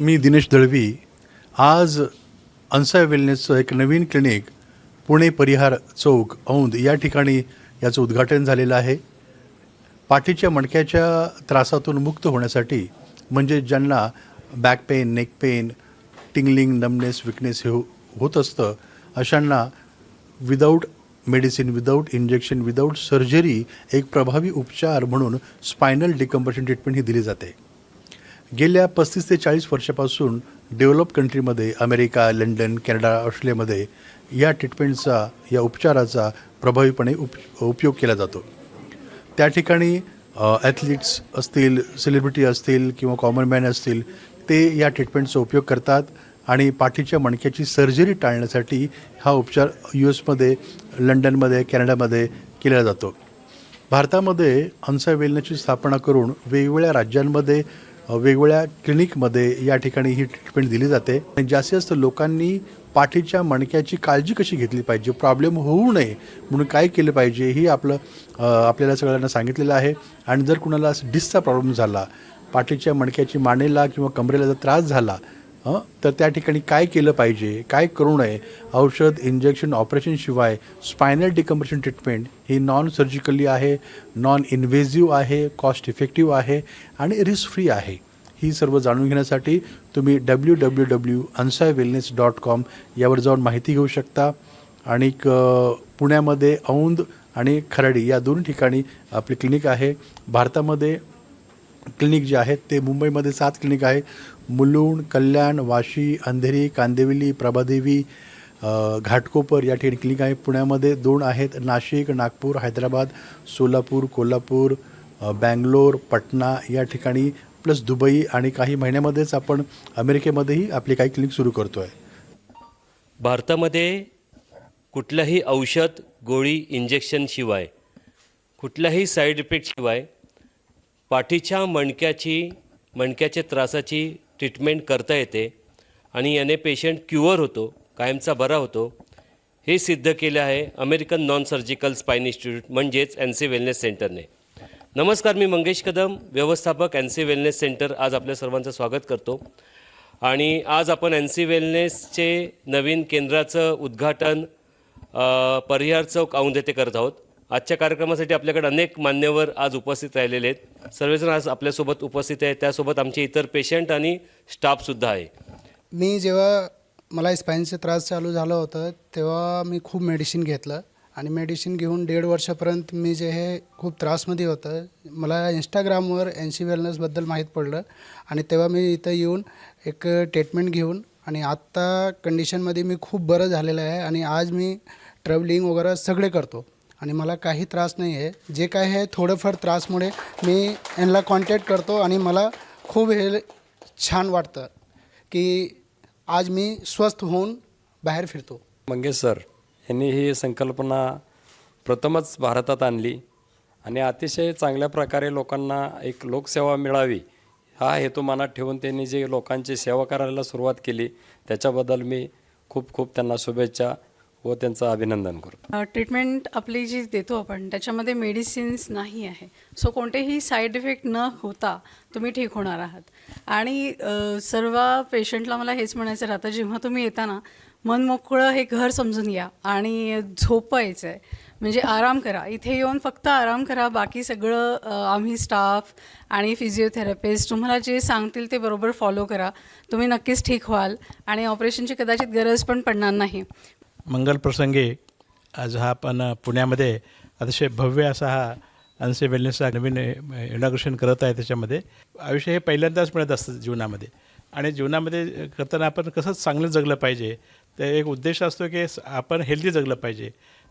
मी दिनेश दळवी. आज अन्साय वेलनेसचं एक नवीन क्लिनिक पुणे परिहार चौक औंध या ठिकाणी याचं उद्घाटन झालेलं आहे. पाठीच्या मणक्याच्या त्रासातून मुक्त होण्यासाठी म्हणजे ज्यांना back pain neck pain tingling numbness weakness हे हो- होत असतं अशांना without medicine without injection without surgery एक प्रभावी उपचार म्हणून स्पायनल डिकम्पशन ट्रीटमेंट ही दिली जाते. गेल्या पस्तीस ते चाळीस वर्षापासून डेव्हलप कंट्रीमध्ये अमेरिका लंडन कॅनडा ऑस्ट्रेलियामध्ये या ट्रीटमेंटचा या उपचाराचा प्रभावीपणे उप उपयोग केला जातो. त्या ठिकाणी ॲथलीट्स असतील सेलिब्रिटी असतील किंवा कॉमन मॅन असतील ते या ट्रीटमेंटचा उपयोग करतात आणि पाठीच्या मणक्याची सर्जरी टाळण्यासाठी हा उपचार यू एसमध्ये लंडनमध्ये कॅनडामध्ये केला जातो. भारतामध्ये अन्साय वेलनेसची स्थापना करून वेगवेगळ्या राज्यांमध्ये वेगवेगळ्या क्लिनिकमध्ये या ठिकाणी ही ट्रीटमेंट दिली जाते. आणि जास्तीत जास्त लोकांनी पाठीच्या मणक्याची काळजी कशी घेतली पाहिजे प्रॉब्लेम होऊ नये म्हणून काय केलं पाहिजे ही आपलं आपल्याला सगळ्यांना सांगितलेलं आहे. आणि जर कुणाला डिस्कचा प्रॉब्लेम झाला पाठीच्या मणक्याची मानेला किंवा कमरेला जर त्रास झाला तर त्या ठिकाणी काय केलं पाहिजे? काय करू नये? औषध इंजेक्शन ऑपरेशनशिवाय स्पायनल डिकम्प्रेशन ट्रीटमेंट ही नॉन सर्जिकली आहे नॉन इन्व्हेझिव्ह आहे कॉस्ट इफेक्टिव्ह आहे आणि रिस्क फ्री आहे. ही सर्व जाणून घेण्यासाठी तुम्ही डब्ल्यू डब्ल्यू डब्ल्यू अन्साय वेलनेस डॉट कॉम यावर जाऊन माहिती घेऊ शकता. आणि पुण्यामध्ये औंध आणि खराडी या दोन ठिकाणी आपली क्लिनिक आहे. भारतामध्ये क्लिनिक जे आहेत ते मुंबईमध्ये सात क्लिनिक आहे. मुलुंड कल्याण वाशी अंधेरी कांदिवली प्रभादेवी घाटकोपर या ठिकाणी क्लिनिक आहे. पुण्यामध्ये दोन आहेत. नाशिक नागपूर हैदराबाद सोलापूर कोल्हापूर बँगलोर पटना या ठिकाणी प्लस दुबई आणि काही महिन्यामध्येच आपण अमेरिकेमध्येही आपली काही क्लिनिक सुरू करतो आहे भारतामध्ये कुठलंही औषध गोळी इंजेक्शनशिवाय कुठल्याही साईड इफेक्टशिवाय पाठीच्या मणक्याची मणक्याच्या त्रासाची ट्रीटमेंट करता येते आणि याने पेशंट क्युअर होतो कायमचा बरा होतो. हे सिद्ध केलं आहे American non surgical spine institute म्हणजेच एन सी वेलनेस सेंटरने नमस्कार मी मंगेश कदम व्यवस्थापक एन सी वेलनेस सेंटर आज आपल्या सर्वांचं स्वागत करतो. आणि आज आपण एन सी वेलनेसचे नवीन केंद्राचं उद्घाटन परिहार चौक औंध येथे करत आहोत. आजच्या कार्यक्रमासाठी आपल्याकडे अनेक मान्यवर आज उपस्थित राहिलेले आहेत. सर्वजण आज आपल्यासोबत उपस्थित आहेत. त्यासोबत आमचे इतर पेशंट आणि स्टाफसुद्धा आहे. मी जेव्हा मला स्पाईनचा त्रास चालू झाला होता तेव्हा मी खूप मेडिसिन घेतलं. आणि मेडिसिन घेऊन दीड वर्षापर्यंत मी जे हे खूप त्रासमध्ये होतं. मला इंस्टाग्रामवर एन सी वेलनेसबद्दल माहीत पडलं. आणि तेव्हा मी इथं येऊन एक ट्रीटमेंट घेऊन आणि आत्ता कंडिशनमध्ये मी खूप बरं झालेलं आहे. आणि आज मी ट्रॅव्हलिंग वगैरे सगळे करतो. आणि मला काही त्रास नाही आहे. जे काय आहे थोडंफार त्रासमुळे मी यांना कॉन्टॅक्ट करतो आणि मला खूप हे छान वाटतं की आज मी स्वस्थ होऊन बाहेर फिरतो. मंगेश सर यांनी ही संकल्पना प्रथमच भारतात आणली आणि अतिशय चांगल्या प्रकारे लोकांना एक लोकसेवा मिळावी हा हेतू मनात ठेवून त्यांनी जे लोकांची सेवा करायला सुरुवात केली त्याच्याबद्दल मी खूप खूप त्यांना शुभेच्छा. व त्यांचं अभिनंदन करतो. ट्रीटमेंट आपली जी देतो आपण त्याच्यामध्ये मेडिसिन्स नाही आहे. सो कोणतेही साईड इफेक्ट न होता तुम्ही ठीक होणार आहात. आणि सर्व पेशंटला मला हेच म्हणायचं राहतं जेव्हा तुम्ही येताना मन मोकळं हे घर समजून या आणि झोपायचं आहे म्हणजे आराम करा. इथे येऊन फक्त आराम करा बाकी सगळं आम्ही स्टाफ आणि फिजिओथेरपिस्ट तुम्हाला जे सांगतील ते बरोबर फॉलो करा. तुम्ही नक्कीच ठीक व्हाल आणि ऑपरेशनची कदाचित गरज पण पडणार नाही. मंगलप्रसंगी आज हा आपण पुण्यामध्ये अतिशय भव्य असा हा अनसे वेलनेसचा नवीन इनॉग्रेशन करत आहे त्याच्यामध्ये. आयुष्य हे पहिल्यांदाच मिळत असतं जीवनामध्ये. आणि जीवनामध्ये करताना आपण कसं चांगलं जगलं पाहिजे तर एक उद्देश असतो की आपण हेल्दी जगलं पाहिजे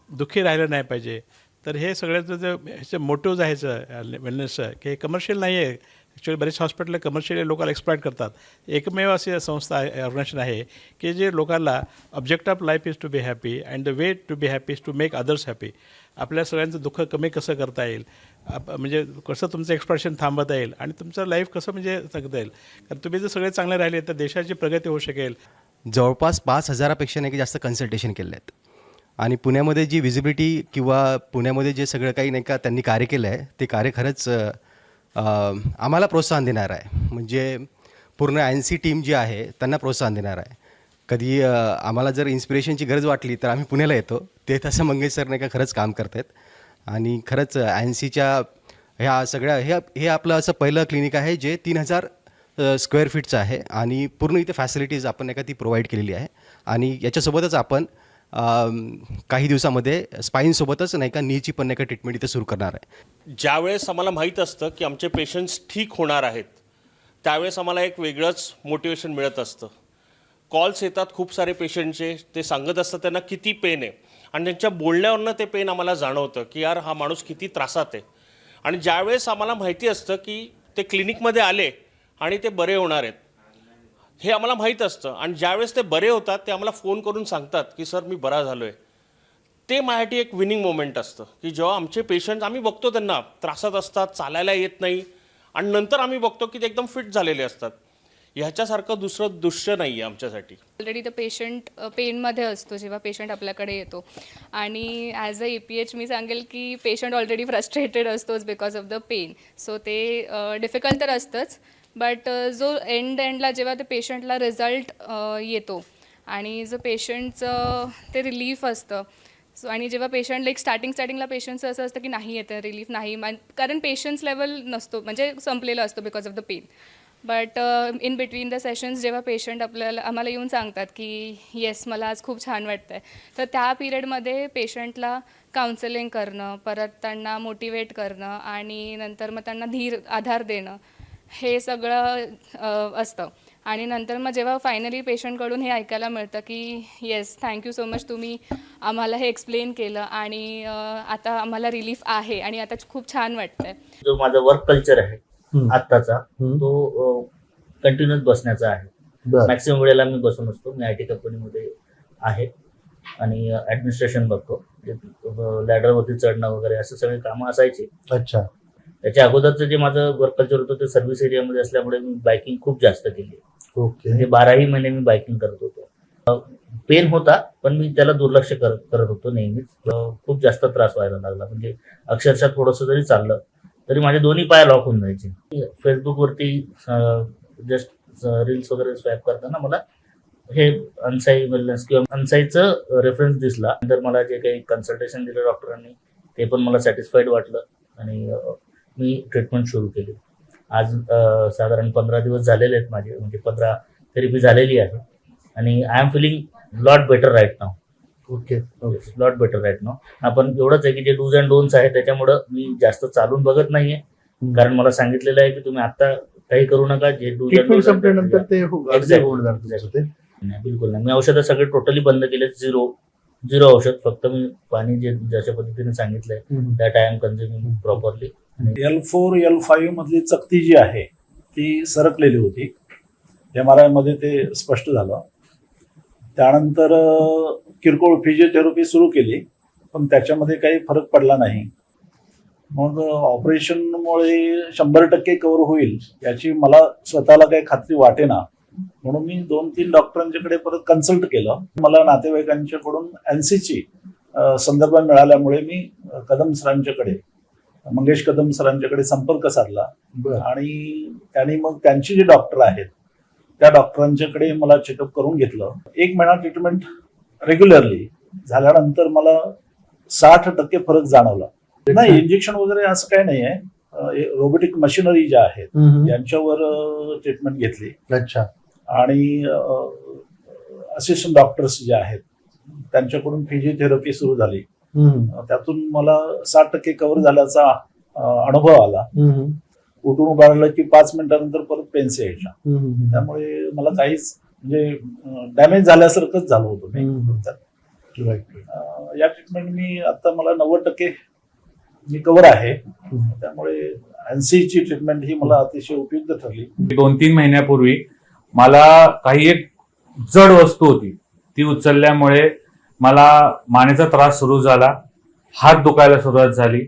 दुःखी राहिलं नाही पाहिजे. तर हे सगळ्याचं जे ह्याचं मोटिव्ज जायचं वेलनेसचं की हे कमर्शियल नाही आहे ॲक्च्युली बरेच हॉस्पिटल कमर्शियल लोकांना एक्सप्लॉइट करतात. एकमेव अशी संस्था आहे ऑर्गनायझेशन आहे की जे लोकांना object of life is to be happy and the way to be happy is to make others happy आपल्या सगळ्यांचं दुःख कमी कसं करता येईल? आप म्हणजे कसं तुमचं एक्सप्रेशन थांबवता येईल? आणि तुमचं लाईफ कसं म्हणजे सांगता येईल? कारण तुम्ही जर सगळे चांगले राहिले तर देशाची प्रगती होऊ शकेल. जवळपास पाच हजारापेक्षा नाही की जास्त कन्सल्टेशन केले आहेत. आणि पुण्यामध्ये जी विजिबिलिटी किंवा पुण्यामध्ये जे सगळं काही नाही का त्यांनी कार्य केलं आहे ते कार्य खरंच आम्हाला प्रोत्साहन देणार आहे. म्हणजे पूर्ण एन सी टीम जी आहे त्यांना प्रोत्साहन देणार आहे. कधी आम्हाला जर इन्स्पिरेशनची गरज वाटली तर आम्ही पुण्याला येतो. ते तसं मंगेश सर नाही का खरंच काम करत आहेत आणि खरंच एन सीच्या ह्या सगळ्या हे हे आपलं असं पहिलं क्लिनिक आहे जे तीन हजार स्क्वेअर फीटचं आहे. आणि पूर्ण इथे फॅसिलिटीज आपण नाही का ती प्रोव्हाइड केलेली आहे. आणि याच्यासोबतच आपण काही दिवसामध्ये स्पाईनसोबतच नाही का नीची पण नाही का ट्रीटमेंट इथे सुरू करणार आहे. ज्यावेळेस आम्हाला माहीत असतं की आमचे पेशंट्स ठीक होणार आहेत त्यावेळेस आम्हाला एक वेगळंच मोटिवेशन मिळत असतं. कॉल्स येतात खूप सारे पेशंटचे ते सांगत असतात त्यांना किती पेन आहे. आणि त्यांच्या बोलण्यावरनं ते पेन आम्हाला जाणवतं की यार हा माणूस किती त्रासात आहे. आणि ज्यावेळेस आम्हाला माहिती असतं की ते क्लिनिकमध्ये आले आणि ते बरे होणार आहेत हे आम्हाला माहीत असतं. आणि ज्यावेळेस ते बरे होतात ते आम्हाला फोन करून सांगतात की सर मी बरा झालो आहे ते माझ्यासाठी एक विनिंग मोमेंट असतं की जेव्हा आमचे पेशंट आम्ही बघतो त्यांना त्रासात असतात चालायला येत नाही. आणि नंतर आम्ही बघतो की ते एकदम फिट झालेले असतात. ह्याच्यासारखं दुसरं दृश्य नाही आहे आमच्यासाठी ऑलरेडी तर पेशंट पेनमध्ये असतो जेव्हा पेशंट आपल्याकडे येतो. आणि as a A P H मी सांगेल की पेशंट ऑलरेडी फ्रस्ट्रेटेड असतोच because of the pain so ते डिफिकल्ट तर असतंच. बट uh, जो एंड एंडला जेव्हा ते पेशंटला रिझल्ट uh, येतो आणि जो पेशंटचं uh, ते रिलीफ असतं. सो आणि जेव्हा पेशंट लाईक स्टार्टिंग स्टार्टिंगला पेशंटचं असं असतं की नाही येतं रिलीफ नाही. मान- कारण पेशन्स लेवल नसतो म्हणजे संपलेला असतो because of the pain but in between the sessions जेव्हा पेशंट आपल्याला आम्हाला येऊन सांगतात की येस मला आज खूप छान वाटतं आहे तर त्या पिरियडमध्ये पेशंटला काउन्सिलिंग करणं परत त्यांना मोटिवेट करणं आणि नंतर मग त्यांना धीर आधार देणं. हे सगळं अ, असतं. आणि नंतर मग जेव्हा फायनली पेशंटकडून हे ऐकायला मिळतं की येस थँक्यू सो मच तुम्ही आम्हाला हे एक्सप्लेन केलं आणि आता आम्हाला रिलीफ आहे आणि आता खूप छान वाटतं आहे जो माझा वर्क कल्चर आहे आत्ताचा तो कंटिन्युअस बसण्याचा आहे. मॅक्सिमम वेळेला मी बसून असतो. मी आय टी कंपनीमध्ये आहे आणि ऍडमिनिस्ट्रेशन बघतो. लॅडरवरती चढणं वगैरे असं सगळे कामं असायची. अच्छा. त्याच्या अगोदरचं जे माझं वर्क कल्चर होतं ते सर्व्हिस एरियामध्ये असल्यामुळे मी बायकिंग खूप जास्त केली. ओके. म्हणजे बाराही महिने मी बायकिंग करत होतो. पेन होता पण मी त्याला दुर्लक्ष करत करत होतो नेहमीच. खूप जास्त त्रास व्हायला लागला. म्हणजे अक्षरशः थोडंसं जरी चाललं तरी माझे दोन्ही पाय लॉक होऊन जायचे. फेसबुकवरती जस्ट रील्स वगैरे स्वॅप करताना मला हे अनसाई वेलनेस किंवा अनसाईचं रेफरन्स दिसला. नंतर मला जे काही कन्सल्टेशन दिलं डॉक्टरांनी ते पण मला सॅटिस्फाईड वाटलं. आणि मी ट्रीटमेंट सुरू केली. आज साधारण पंधरा दिवस झालेले आहेत माझे म्हणजे पंधरा थेरपी झालेली आहे. आणि I am feeling lot better right now okay lot better right now आपण एवढंच आहे की जे डूज अँड डोन्स आहे त्याच्यामुळं मी जास्त चालून बघत नाहीये. कारण मला सांगितलेलं आहे की तुम्ही आता काही करू नका जे डूज संपल्यानंतर ते हो- बिलकुल नाही. मी औषधं सगळे टोटली बंद केले झिरो झिरो औषध. फक्त मी पाणी जे जशा पद्धतीने सांगितलंय I am consuming properly L four L five मधली चकती जी आहे ती सरकलेली होती. एम आर आयमध्ये ते स्पष्ट झालं. त्यानंतर किरकोळ फिजिओथेरपी सुरू केली पण त्याच्यामध्ये काही फरक पडला नाही. मग ऑपरेशनमुळे शंभर टक्के कव्हर होईल याची मला स्वतःला काही खात्री वाटेना. म्हणून मी दोन तीन डॉक्टरांच्याकडे परत कन्सल्ट केलं. मला नातेवाईकांच्याकडून एन सी ची संदर्भ मिळाल्यामुळे मी कदम सरांच्याकडे मंगेश कदम सरांच्याकडे संपर्क साधला. आणि त्यांनी मग त्यांची जे डॉक्टर आहेत त्या डॉक्टरांच्याकडे मला चेकअप करून घेतलं. एक महिना ट्रीटमेंट रेग्युलरली झाल्यानंतर मला साठ टक्के फरक जाणवला. नाही इंजेक्शन वगैरे असं काही नाही आहे. रोबोटिक मशिनरी ज्या आहेत. यांच्यावर ट्रीटमेंट घेतली. अच्छा. आणि असिस्टंट डॉक्टर्स जे आहेत त्यांच्याकडून फिजिओथेरपी सुरू झाली. त्यातून मला साठ टक्के कव्हर झाल्याचा अनुभव आला. हम्म. उठून उभारलं की पाच मिनिटानंतर परत पेन्स यायच्या. हम्म. त्यामुळे मला काहीच म्हणजे डॅमेज झाल्यासारखंच झालं होतं मी या ट्रीटमेंट मी आता मला नव्वद टक्के मी कव्हर आहे. त्यामुळे एनसीची ट्रीटमेंट ही मला अतिशय उपयुक्त ठरली. दोन तीन महिन्यापूर्वी मला काही एक जड वस्तू होती. ती उचलल्यामुळे मला मानेचा त्रास सुरू झाला. हात दुखायला सुरुवात झाली.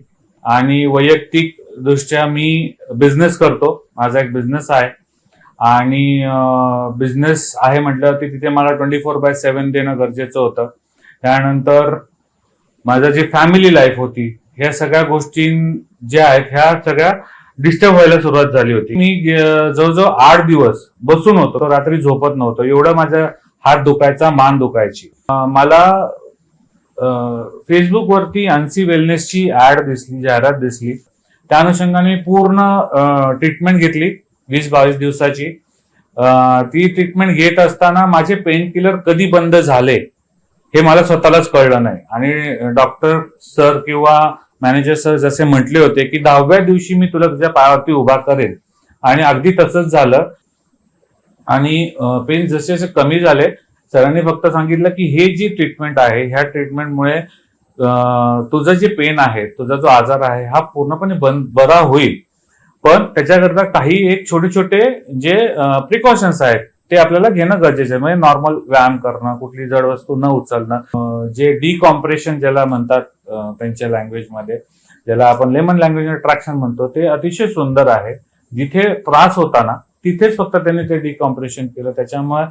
आणि वैयक्तिक दृष्ट्या मी बिझनेस करतो. माझा एक बिझनेस आहे. आणि बिझनेस आहे म्हटल्यावरती तिथे मला ट्वेंटी फोर बाय सेव्हन देणं गरजेचं होतं. त्यानंतर माझं जी फॅमिली लाईफ होती ह्या सगळ्या गोष्टी ज्या आहेत ह्या सगळ्या डिस्टर्ब व्हायला सुरुवात झाली होती. मी जवळजवळ आठ दिवस बसून होतो. रात्री झोपत नव्हतो. एवढं माझ्या हात दुखायचा मान दुखायची. मला फेसबुकवरती अन्सी वेलनेसची ऍड दिसली जाहिरात दिसली. त्या अनुषंगाने पूर्ण ट्रीटमेंट घेतली वीस बावीस दिवसाची. ती ट्रीटमेंट घेत असताना माझे पेन किलर कधी बंद झाले हे मला स्वतःलाच कळलं नाही. आणि डॉक्टर सर किंवा मॅनेजर सर जसे म्हटले होते की दहाव्या दिवशी मी तुला तुझ्या पायावरती उभा करेन. आणि अगदी तसंच झालं. आणि पेन जसे जसे कमी झाले सरांनी फक्त सांगितलं की हे जी ट्रीटमेंट आहे ह्या ट्रीटमेंटमुळे तुझं जे पेन आहे तुझा जो आजार आहे हा पूर्णपणे बंद बरा होईल. पण त्याच्याकरता काही एक छोटे छोटे जे प्रिकॉशन्स आहेत ते आपल्याला घेणं गरजेचं आहे. म्हणजे नॉर्मल व्यायाम करणं कुठली जड वस्तू न उचलणं जे डिकॉम्प्रेशन ज्याला म्हणतात त्यांच्या लँग्वेजमध्ये ज्याला आपण लेमन लँग्वेज ट्रॅक्शन म्हणतो ते अतिशय सुंदर आहे. जिथे त्रास होताना तिथेच फक्त त्यांनी ते डिकॉम्प्रेशन केलं. त्याच्यामुळे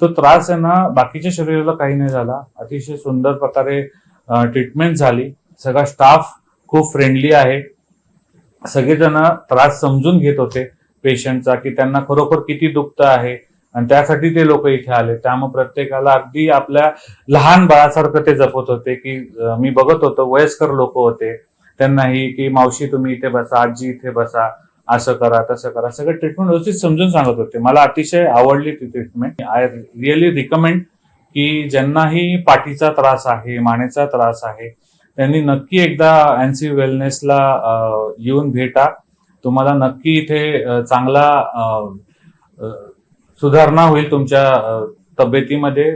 तो त्रास आहे ना बाकीच्या शरीराला काही नाही झाला. अतिशय सुंदर प्रकारे ट्रीटमेंट झाली. सगळा स्टाफ खूप फ्रेंडली आहे. सगळेजण त्रास समजून घेत होते पेशंटचा की त्यांना खरोखर किती दुखतं आहे. आणि त्यासाठी ते लोक इथे आले. त्यामुळे प्रत्येकाला अगदी आपल्या लहान बाळासारखं ते जपत होते की मी बघत होतो वयस्कर लोक होते. त्यांनाही की मावशी तुम्ही इथे बसा आजी इथे बसा. असं करा तसं करा. सगळं ट्रीटमेंट व्यवस्थित समजून सांगत होते. मला अतिशय आवडली ती ट्रीटमेंट आय रिअली रिकमेंड की ज्यांनाही पाठीचा त्रास आहे मानेचा त्रास आहे त्यांनी नक्की एकदा एनसी वेलनेसला येऊन भेटा. तुम्हाला नक्की इथे चांगला सुधारणा होईल तुमच्या तब्येतीमध्ये.